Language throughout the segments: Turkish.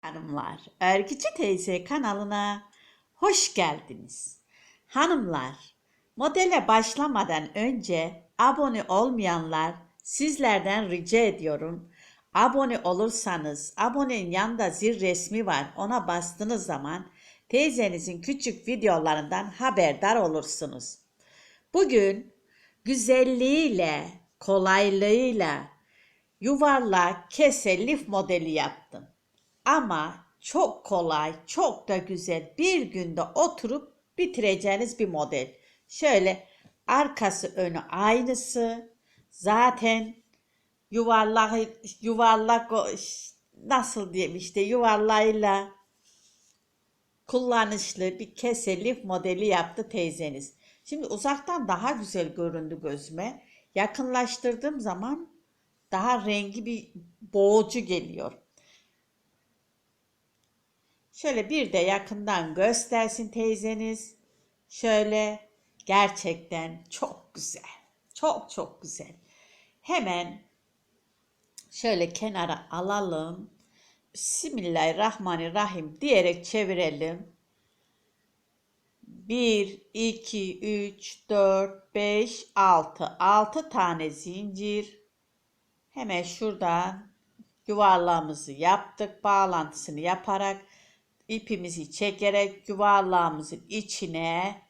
Hanımlar, Örgücü Teyze kanalına hoş geldiniz. Hanımlar, modele başlamadan önce abone olmayanlar sizlerden rica ediyorum. Abone olursanız, abonenin yanında zil resmi var. Ona bastığınız zaman teyzenizin küçük videolarından haberdar olursunuz. Bugün güzelliğiyle, kolaylığıyla yuvarlak kese lif modeli yaptım. Ama çok kolay, çok da güzel bir günde oturup bitireceğiniz bir model. Şöyle arkası önü aynısı. Zaten yuvarlak yuvarlak nasıl diyeyim işte yuvarlayla kullanışlı bir kese lif modeli yaptı teyzeniz. Şimdi uzaktan daha güzel göründü gözüme. Yakınlaştırdığım zaman daha rengi bir boğucu geliyor. Şöyle bir de yakından göstersin teyzeniz. Şöyle gerçekten çok güzel. Çok çok güzel. Hemen şöyle kenara alalım. Bismillahirrahmanirrahim diyerek çevirelim. 1, 2, 3, 4, 5, 6. 6 tane zincir. Hemen şuradan yuvarlağımızı yaptık. Bağlantısını yaparak ipimizi çekerek yuvarlağımızın içine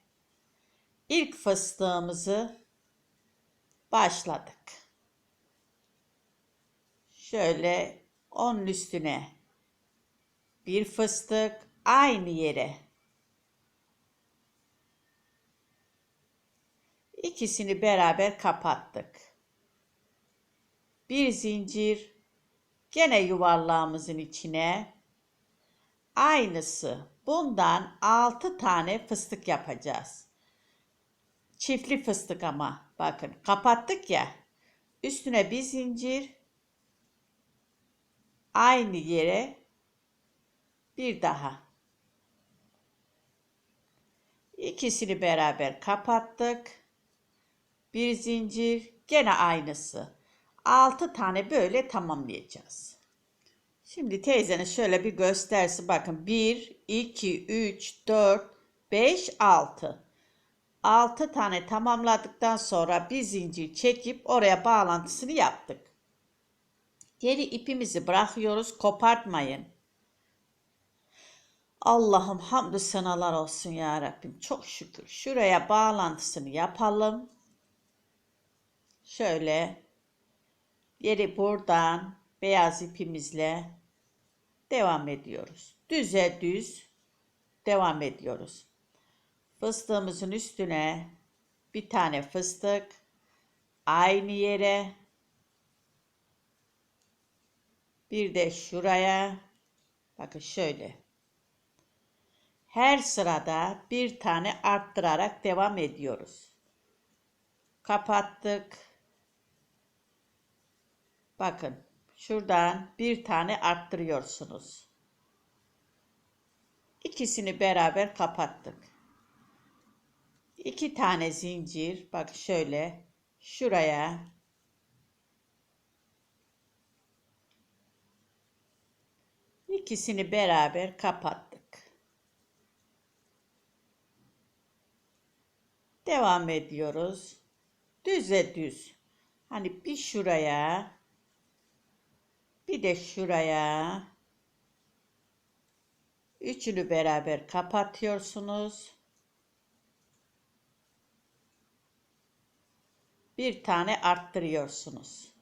ilk fıstığımızı başladık. Şöyle onun üstüne bir fıstık aynı yere ikisini beraber kapattık. Bir zincir gene yuvarlağımızın içine aynısı. Bundan 6 tane fıstık yapacağız. Çiftli fıstık ama bakın kapattık ya. Üstüne bir zincir aynı yere bir daha. İkisini beraber kapattık. Bir zincir gene aynısı. 6 tane böyle tamamlayacağız. Şimdi teyzeniz şöyle bir göstersin. Bakın 1, 2, 3, 4, 5, 6. 6 tane tamamladıktan sonra bir zincir çekip oraya bağlantısını yaptık. Geri ipimizi bırakıyoruz. Kopartmayın. Allah'ım hamdü senalar olsun ya Rabbim. Çok şükür. Şuraya bağlantısını yapalım. Şöyle Yeri buradan beyaz ipimizle devam ediyoruz. Düze düz devam ediyoruz. Fıstığımızın üstüne bir tane fıstık aynı yere bir de şuraya bakın şöyle her sırada bir tane arttırarak devam ediyoruz. Kapattık. Bakın şuradan bir tane arttırıyorsunuz. İkisini beraber kapattık. İki tane zincir bak şöyle şuraya ikisini beraber kapattık. Devam ediyoruz. Düze düz. Hani bir şuraya bir de şuraya üçünü beraber kapatıyorsunuz. Bir tane arttırıyorsunuz.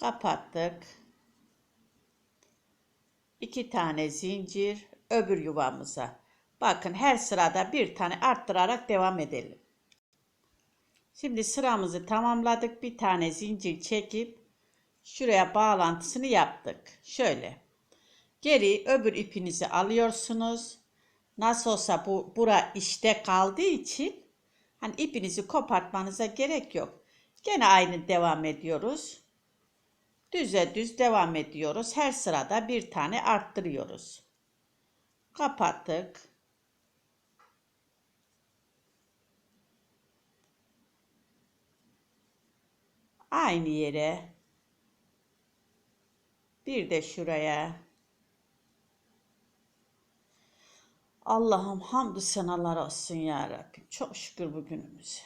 Kapattık. İki tane zincir öbür yuvamıza. Bakın her sırada bir tane arttırarak devam edelim. Şimdi sıramızı tamamladık. Bir tane zincir çekip Şuraya bağlantısını yaptık. Şöyle. Geri öbür ipinizi alıyorsunuz. Nasıl olsa bu bura işte kaldığı için hani ipinizi kopartmanıza gerek yok. Gene aynı devam ediyoruz. Düze düz devam ediyoruz. Her sırada bir tane arttırıyoruz. Kapattık. Aynı yere Bir de şuraya. Allah'ım hamdü senalar olsun ya Rabbim. Çok şükür bugünümüze.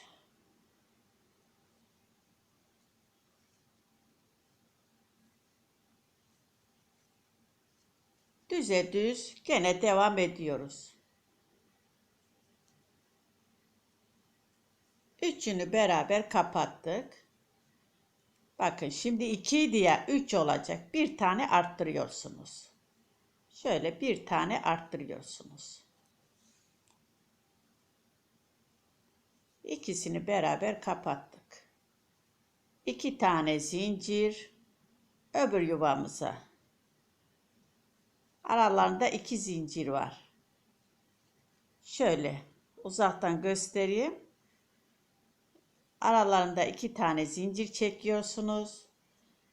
Düze düz gene devam ediyoruz. Üçünü beraber kapattık. Bakın şimdi 2 diye 3 olacak. Bir tane arttırıyorsunuz. Şöyle bir tane arttırıyorsunuz. İkisini beraber kapattık. İki tane zincir öbür yuvamıza. Aralarında iki zincir var. Şöyle uzaktan göstereyim. Aralarında iki tane zincir çekiyorsunuz.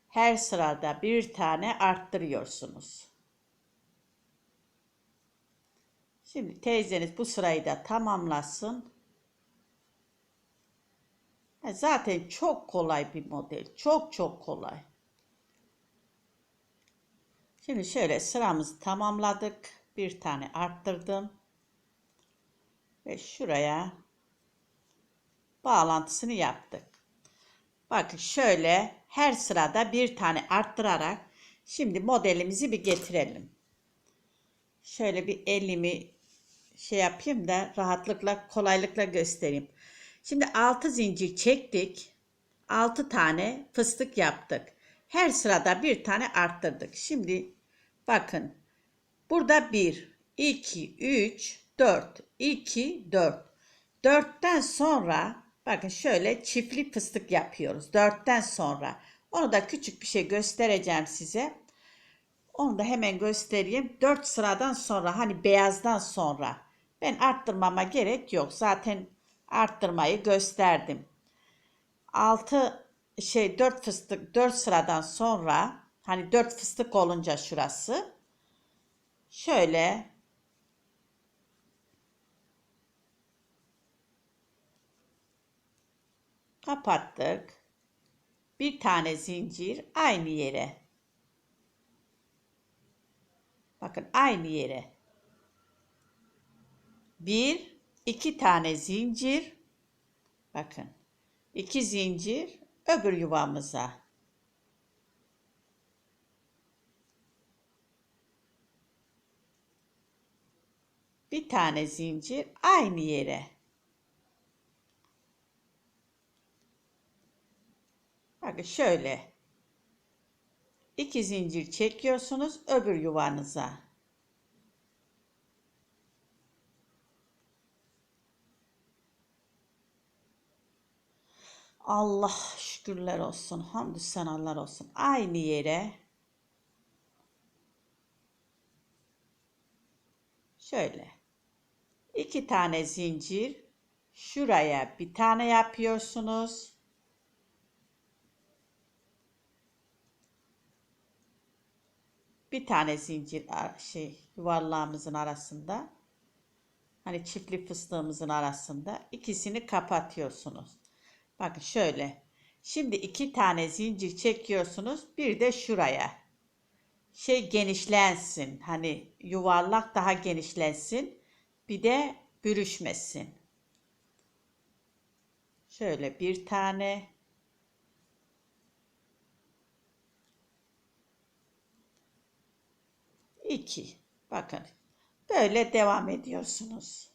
Her sırada bir tane arttırıyorsunuz. Şimdi teyzeniz bu sırayı da tamamlasın. Zaten çok kolay bir model. Çok çok kolay. Şimdi şöyle sıramızı tamamladık. Bir tane arttırdım. Ve şuraya bağlantısını yaptık. Bakın şöyle her sırada bir tane arttırarak şimdi modelimizi bir getirelim. Şöyle bir elimi şey yapayım da rahatlıkla kolaylıkla göstereyim. Şimdi 6 zincir çektik. 6 tane fıstık yaptık. Her sırada bir tane arttırdık. Şimdi bakın. Burada 1, 2, 3, 4, 2, 4. 4'ten sonra bakın şöyle çiftli fıstık yapıyoruz. 4'ten sonra. Onu da küçük bir şey göstereceğim size. Onu da hemen göstereyim. 4 sıradan sonra hani beyazdan sonra. Ben arttırmama gerek yok. Zaten arttırmayı gösterdim. 6 şey 4 fıstık 4 sıradan sonra hani 4 fıstık olunca şurası şöyle kapattık. Bir tane zincir aynı yere. Bakın aynı yere. Bir, iki tane zincir. Bakın. iki zincir öbür yuvamıza. Bir tane zincir aynı yere. Bakın şöyle. iki zincir çekiyorsunuz öbür yuvanıza. Allah şükürler olsun. Hamdü senalar olsun. Aynı yere şöyle iki tane zincir şuraya bir tane yapıyorsunuz. Bir tane zincir şey yuvarlağımızın arasında hani çiftli fıstığımızın arasında ikisini kapatıyorsunuz. Bakın şöyle. Şimdi iki tane zincir çekiyorsunuz. Bir de şuraya. Şey genişlensin. Hani yuvarlak daha genişlensin. Bir de bürüşmesin. Şöyle bir tane. İki. Bakın. Böyle devam ediyorsunuz.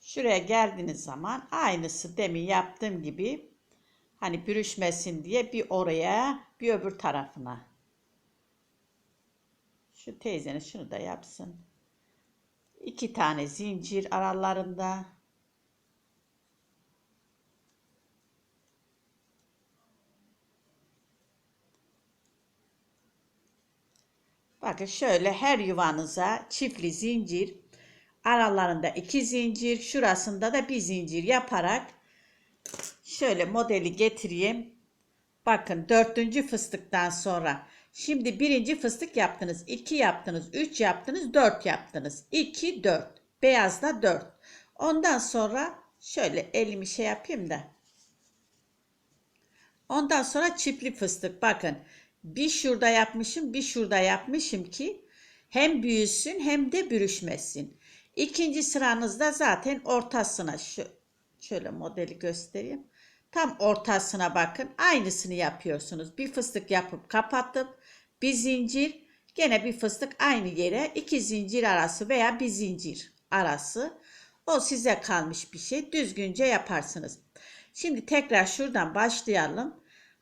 Şuraya geldiğiniz zaman aynısı demin yaptığım gibi hani bürüşmesin diye bir oraya bir öbür tarafına. Şu teyzeniz şunu da yapsın. İki tane zincir aralarında. Bakın şöyle her yuvanıza çiftli zincir aralarında iki zincir, şurasında da bir zincir yaparak şöyle modeli getireyim. Bakın dördüncü fıstıktan sonra. Şimdi birinci fıstık yaptınız. 2 yaptınız. 3 yaptınız. 4 yaptınız. 2, 4. Beyazda 4. Ondan sonra şöyle elimi şey yapayım da. Ondan sonra çiftli fıstık. Bakın bir şurada yapmışım bir şurada yapmışım ki hem büyüsün hem de bürüşmesin. İkinci sıranızda zaten ortasına şu şöyle modeli göstereyim. Tam ortasına bakın. Aynısını yapıyorsunuz. Bir fıstık yapıp kapatıp bir zincir gene bir fıstık aynı yere iki zincir arası veya bir zincir arası. O size kalmış bir şey. Düzgünce yaparsınız. Şimdi tekrar şuradan başlayalım.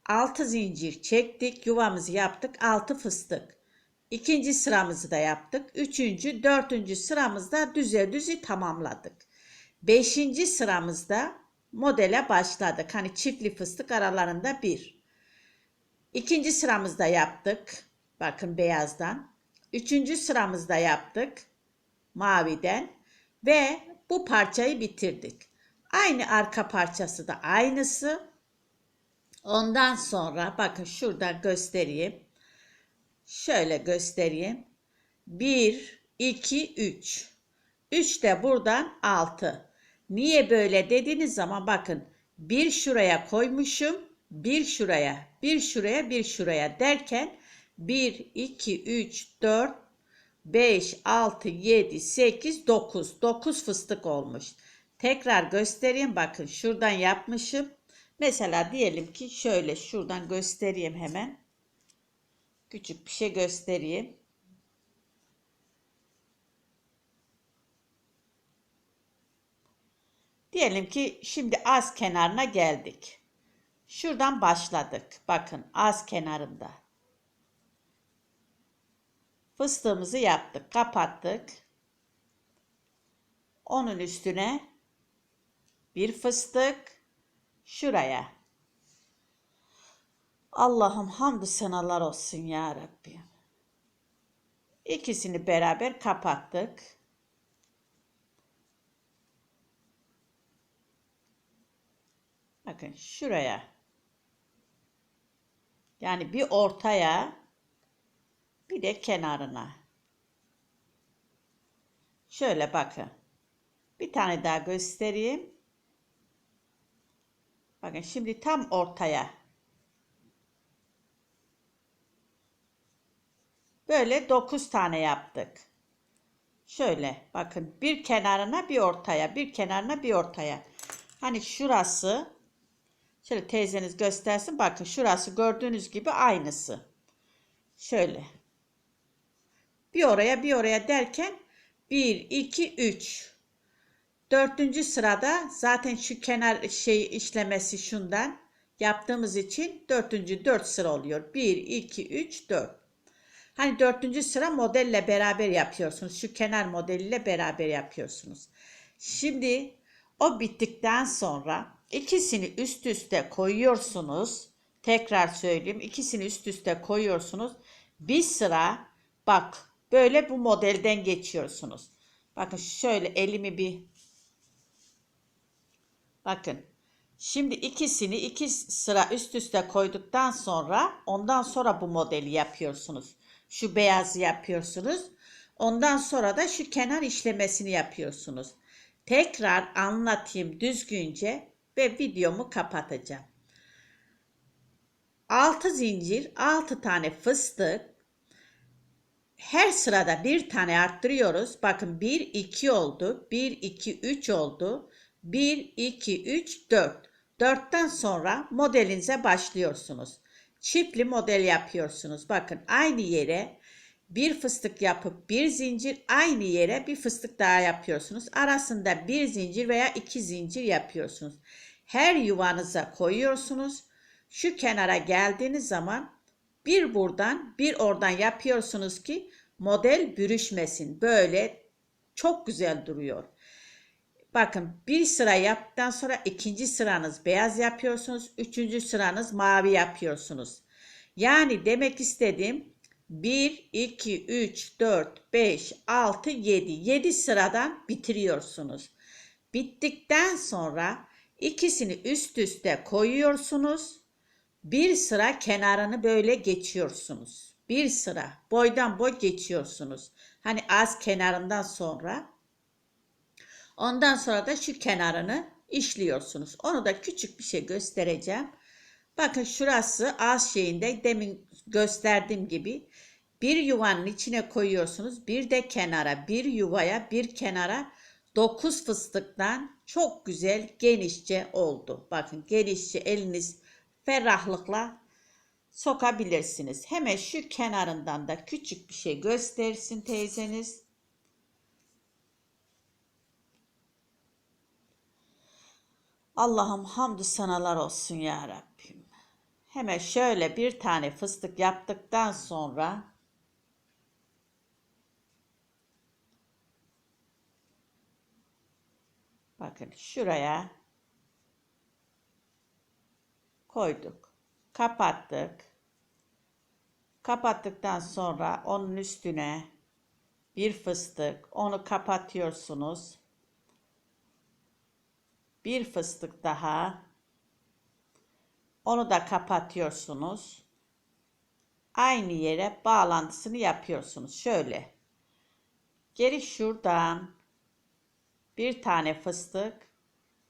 6 zincir çektik. Yuvamızı yaptık. 6 fıstık. İkinci sıramızı da yaptık. Üçüncü, dördüncü sıramızda düze düzü tamamladık. Beşinci sıramızda modele başladık. Hani çiftli fıstık aralarında bir. İkinci sıramızda yaptık. Bakın beyazdan. Üçüncü sıramızda yaptık. Maviden. Ve bu parçayı bitirdik. Aynı arka parçası da aynısı. Ondan sonra bakın şurada göstereyim. Şöyle göstereyim. 1, 2, 3. 3 de buradan 6. Niye böyle dediğiniz zaman bakın bir şuraya koymuşum, bir şuraya, bir şuraya, bir şuraya derken 1, 2, 3, 4, 5, 6, 7, 8, 9. 9 fıstık olmuş. Tekrar göstereyim bakın şuradan yapmışım. Mesela diyelim ki şöyle şuradan göstereyim hemen. Küçük bir şey göstereyim. Diyelim ki şimdi az kenarına geldik. Şuradan başladık. Bakın az kenarında. Fıstığımızı yaptık. Kapattık. Onun üstüne bir fıstık şuraya. Allah'ım hamdü senalar olsun ya Rabbim. İkisini beraber kapattık. Bakın şuraya. Yani bir ortaya bir de kenarına. Şöyle bakın. Bir tane daha göstereyim. Bakın şimdi tam ortaya. Böyle 9 tane yaptık. Şöyle bakın bir kenarına bir ortaya, bir kenarına bir ortaya. Hani şurası şöyle teyzeniz göstersin. Bakın şurası gördüğünüz gibi aynısı. Şöyle. Bir oraya bir oraya derken 1 2 3 Dördüncü sırada zaten şu kenar şey işlemesi şundan yaptığımız için dördüncü dört sıra oluyor. Bir, iki, üç, dört. Hani dördüncü sıra modelle beraber yapıyorsunuz. Şu kenar modeliyle beraber yapıyorsunuz. Şimdi o bittikten sonra ikisini üst üste koyuyorsunuz. Tekrar söyleyeyim. ikisini üst üste koyuyorsunuz. Bir sıra bak böyle bu modelden geçiyorsunuz. Bakın şöyle elimi bir Bakın. Şimdi ikisini iki sıra üst üste koyduktan sonra ondan sonra bu modeli yapıyorsunuz. Şu beyazı yapıyorsunuz. Ondan sonra da şu kenar işlemesini yapıyorsunuz. Tekrar anlatayım düzgünce ve videomu kapatacağım. 6 zincir, 6 tane fıstık. Her sırada bir tane arttırıyoruz. Bakın 1 2 oldu. 1 2 3 oldu. 1, 2, 3, 4. 4'ten sonra modelinize başlıyorsunuz. Çiftli model yapıyorsunuz. Bakın aynı yere bir fıstık yapıp bir zincir aynı yere bir fıstık daha yapıyorsunuz. Arasında bir zincir veya iki zincir yapıyorsunuz. Her yuvanıza koyuyorsunuz. Şu kenara geldiğiniz zaman bir buradan bir oradan yapıyorsunuz ki model bürüşmesin. Böyle çok güzel duruyor. Bakın bir sıra yaptıktan sonra ikinci sıranız beyaz yapıyorsunuz. Üçüncü sıranız mavi yapıyorsunuz. Yani demek istediğim 1, 2, 3, 4, 5, 6, 7. 7 sıradan bitiriyorsunuz. Bittikten sonra İkisini üst üste koyuyorsunuz. Bir sıra kenarını böyle geçiyorsunuz. Bir sıra boydan boy geçiyorsunuz. Hani az kenarından sonra. Ondan sonra da şu kenarını işliyorsunuz. Onu da küçük bir şey göstereceğim. Bakın şurası az şeyinde demin gösterdiğim gibi bir yuvanın içine koyuyorsunuz. Bir de kenara, bir yuvaya, bir kenara 9 fıstıktan çok güzel genişçe oldu. Bakın genişçe eliniz ferahlıkla sokabilirsiniz. Hemen şu kenarından da küçük bir şey göstersin teyzeniz. Allah'ım hamdü sanalar olsun ya Rabbim. Hemen şöyle bir tane fıstık yaptıktan sonra bakın şuraya koyduk. Kapattık. Kapattıktan sonra onun üstüne bir fıstık onu kapatıyorsunuz. Bir fıstık daha onu da kapatıyorsunuz. Aynı yere bağlantısını yapıyorsunuz. Şöyle. Geri şuradan bir tane fıstık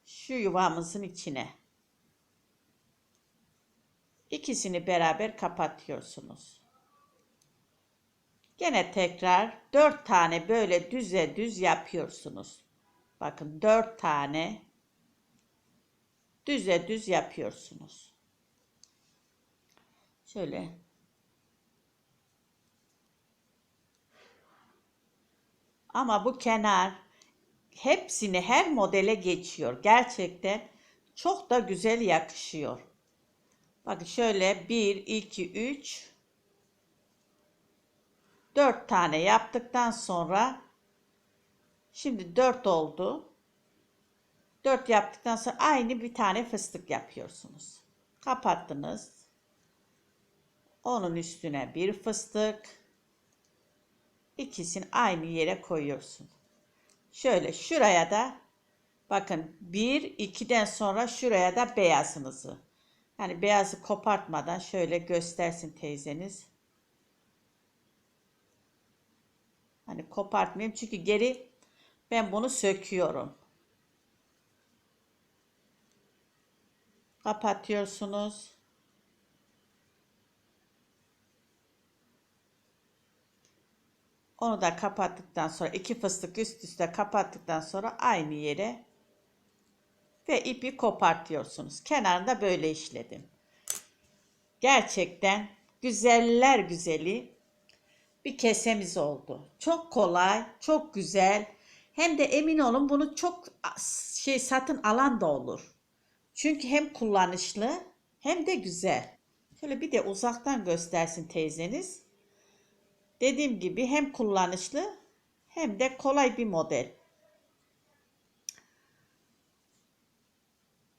şu yuvamızın içine. İkisini beraber kapatıyorsunuz. Gene tekrar dört tane böyle düze düz yapıyorsunuz. Bakın dört tane düze düz yapıyorsunuz. Şöyle. Ama bu kenar hepsini her modele geçiyor. Gerçekten çok da güzel yakışıyor. Bakın şöyle 1, 2, 3, 4 tane yaptıktan sonra şimdi 4 oldu. 4 yaptıktan sonra aynı bir tane fıstık yapıyorsunuz. Kapattınız. Onun üstüne bir fıstık. İkisini aynı yere koyuyorsun. Şöyle şuraya da bakın 1 2'den sonra şuraya da beyazınızı. Yani beyazı kopartmadan şöyle göstersin teyzeniz. Hani kopartmayayım çünkü geri ben bunu söküyorum. Kapatıyorsunuz. Onu da kapattıktan sonra iki fıstık üst üste kapattıktan sonra aynı yere ve ipi kopartıyorsunuz. Kenarında böyle işledim. Gerçekten güzeller güzeli bir kesemiz oldu. Çok kolay, çok güzel. Hem de emin olun bunu çok şey satın alan da olur. Çünkü hem kullanışlı hem de güzel. Şöyle bir de uzaktan göstersin teyzeniz. Dediğim gibi hem kullanışlı hem de kolay bir model.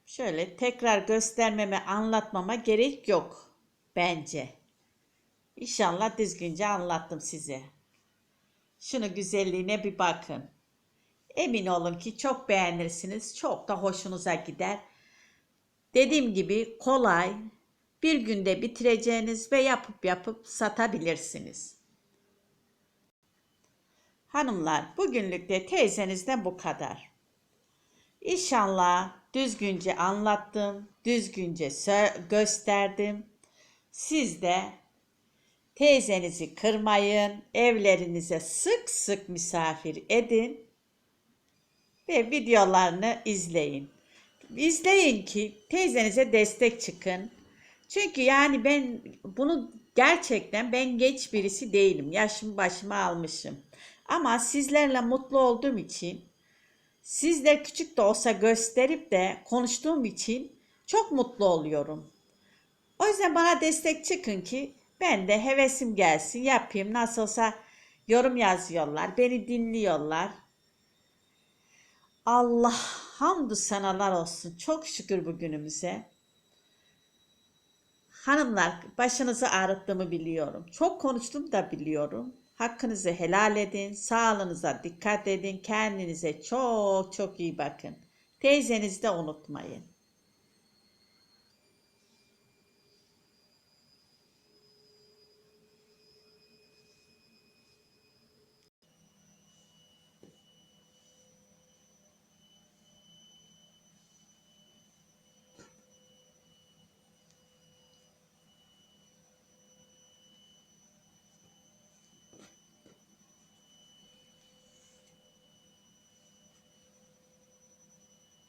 Şöyle tekrar göstermeme, anlatmama gerek yok bence. İnşallah düzgünce anlattım size. Şunu güzelliğine bir bakın. Emin olun ki çok beğenirsiniz. Çok da hoşunuza gider. Dediğim gibi kolay. Bir günde bitireceğiniz ve yapıp yapıp satabilirsiniz. Hanımlar bugünlük de teyzenizden bu kadar. İnşallah düzgünce anlattım, düzgünce gösterdim. Siz de teyzenizi kırmayın, evlerinize sık sık misafir edin ve videolarını izleyin. İzleyin ki teyzenize destek çıkın. Çünkü yani ben bunu gerçekten ben geç birisi değilim. Yaşım başıma almışım. Ama sizlerle mutlu olduğum için sizler küçük de olsa gösterip de konuştuğum için çok mutlu oluyorum. O yüzden bana destek çıkın ki ben de hevesim gelsin yapayım. Nasılsa yorum yazıyorlar, beni dinliyorlar. Allah hamdü senalar olsun. Çok şükür bugünümüze. Hanımlar başınızı ağrıttığımı biliyorum. Çok konuştum da biliyorum. Hakkınızı helal edin. Sağlığınıza dikkat edin. Kendinize çok çok iyi bakın. Teyzenizi de unutmayın.